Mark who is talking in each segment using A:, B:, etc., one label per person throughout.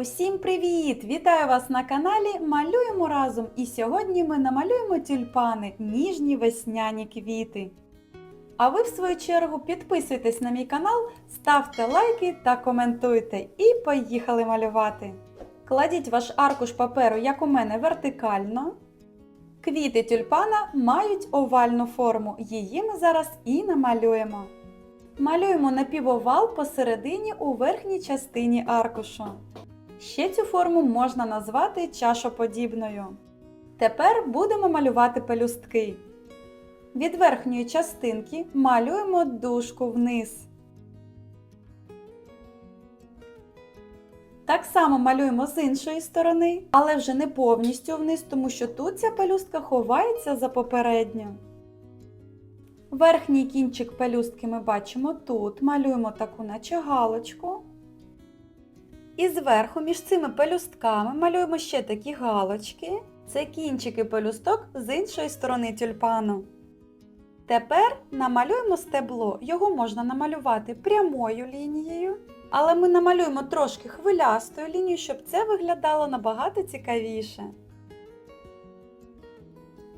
A: Усім привіт! Вітаю вас на каналі Малюємо разом! І сьогодні ми намалюємо тюльпани, ніжні весняні квіти. А ви, в свою чергу, підписуйтесь на мій канал, ставте лайки та коментуйте. І поїхали малювати! Кладіть ваш аркуш паперу, як у мене, вертикально. Квіти тюльпана мають овальну форму. Її ми зараз і намалюємо. Малюємо напівовал посередині у верхній частині аркушу. Ще цю форму можна назвати чашоподібною. Тепер будемо малювати пелюстки. Від верхньої частинки малюємо дужку вниз. Так само малюємо з іншої сторони, але вже не повністю вниз, тому що тут ця пелюстка ховається за попередню. Верхній кінчик пелюстки ми бачимо тут, малюємо таку наче галочку. І зверху між цими пелюстками малюємо ще такі галочки. Це кінчики пелюсток з іншої сторони тюльпану. Тепер намалюємо стебло. Його можна намалювати прямою лінією, але ми намалюємо трошки хвилястою лінією, щоб це виглядало набагато цікавіше.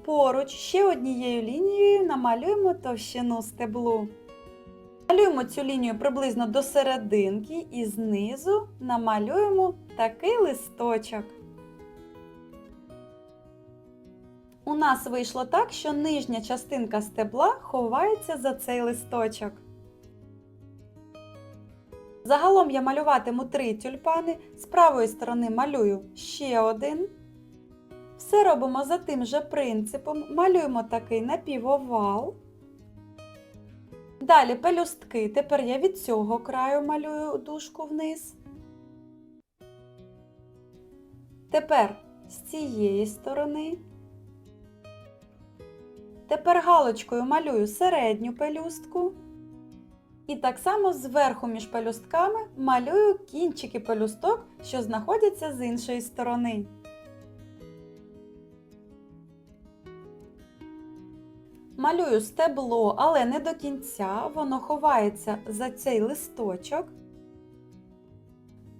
A: Поруч ще однією лінією намалюємо товщину стеблу. Малюємо цю лінію приблизно до серединки і знизу намалюємо такий листочок. У нас вийшло так, що нижня частинка стебла ховається за цей листочок. Загалом я малюватиму три тюльпани, з правої сторони малюю ще один. Все робимо за тим же принципом, малюємо такий напівовал. Далі пелюстки. Тепер я від цього краю малюю дужку вниз. Тепер з цієї сторони. Тепер галочкою малюю середню пелюстку. І так само зверху між пелюстками малюю кінчики пелюсток, що знаходяться з іншої сторони. Малюю стебло, але не до кінця, воно ховається за цей листочок.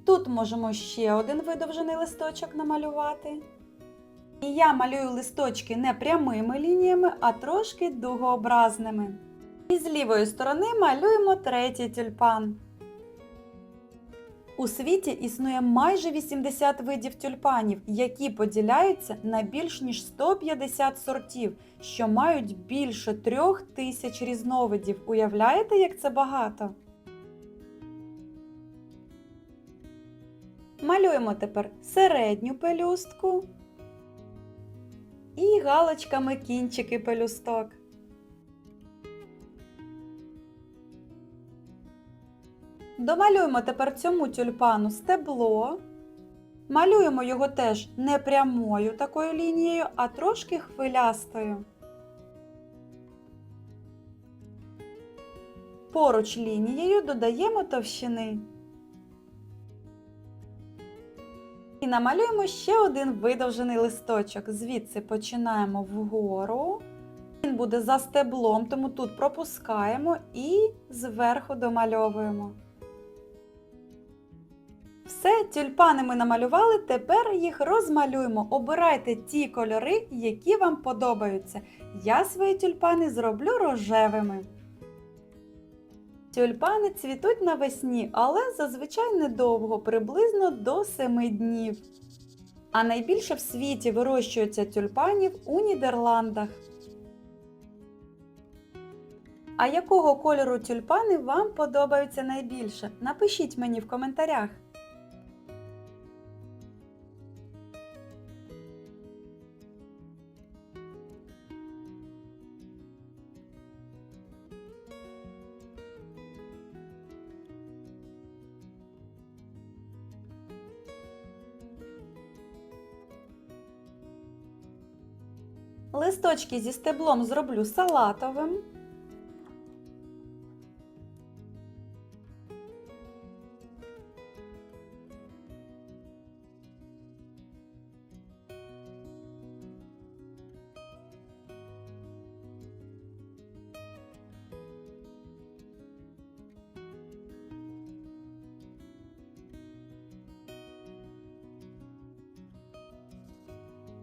A: Тут можемо ще один видовжений листочок намалювати. І я малюю листочки не прямими лініями, а трошки дугообразними. І з лівої сторони малюємо третій тюльпан. У світі існує майже 80 видів тюльпанів, які поділяються на більш ніж 150 сортів, що мають більше трьох тисяч різновидів. Уявляєте, як це багато? Малюємо тепер середню пелюстку і галочками кінчики пелюсток. Домалюємо тепер цьому тюльпану стебло. Малюємо його теж не прямою такою лінією, а трошки хвилястою. Поруч лінією додаємо товщини. І намалюємо ще один видовжений листочок. Звідси починаємо вгору. Він буде за стеблом, тому тут пропускаємо і зверху домальовуємо. Все, тюльпани ми намалювали, тепер їх розмалюємо. Обирайте ті кольори, які вам подобаються. Я свої тюльпани зроблю рожевими. Тюльпани цвітуть навесні, але зазвичай недовго, приблизно до 7 днів. А найбільше в світі вирощується тюльпанів у Нідерландах. А якого кольору тюльпани вам подобаються найбільше? Напишіть мені в коментарях. Листочки зі стеблом зроблю салатовим.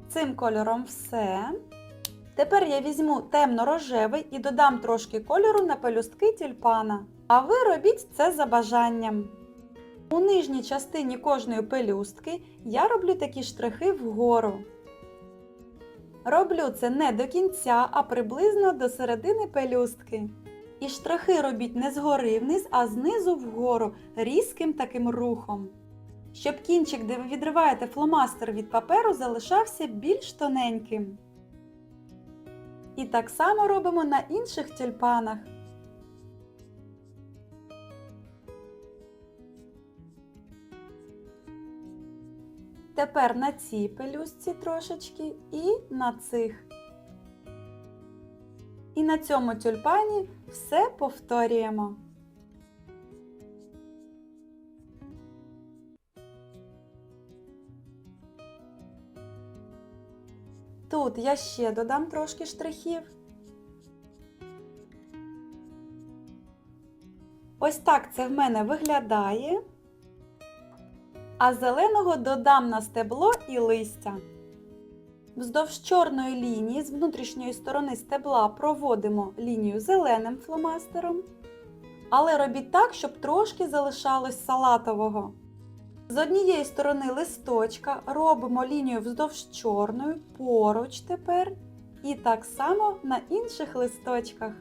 A: Цим кольором все. Тепер я візьму темно-рожевий і додам трошки кольору на пелюстки тюльпана. А ви робіть це за бажанням. У нижній частині кожної пелюстки я роблю такі штрихи вгору. Роблю це не до кінця, а приблизно до середини пелюстки. І штрихи робіть не згори вниз, а знизу вгору різким таким рухом. Щоб кінчик, де ви відриваєте фломастер від паперу, залишався більш тоненьким. І так само робимо на інших тюльпанах. Тепер на цій пелюстці трошечки і на цих. І на цьому тюльпані все повторюємо. Тут я ще додам трошки штрихів. Ось так це в мене виглядає. А зеленого додам на стебло і листя. Вздовж чорної лінії з внутрішньої сторони стебла проводимо лінію зеленим фломастером. Але робіть так, щоб трошки залишалось салатового. З однієї сторони листочка робимо лінію вздовж чорної, поруч тепер. І так само на інших листочках.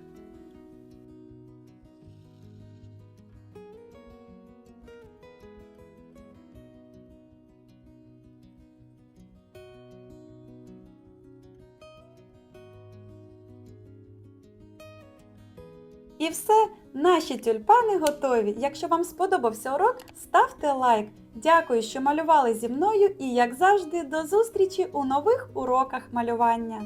A: І все, наші тюльпани готові. Якщо вам сподобався урок, ставте лайк. Дякую, що малювали зі мною і, як завжди, до зустрічі у нових уроках малювання.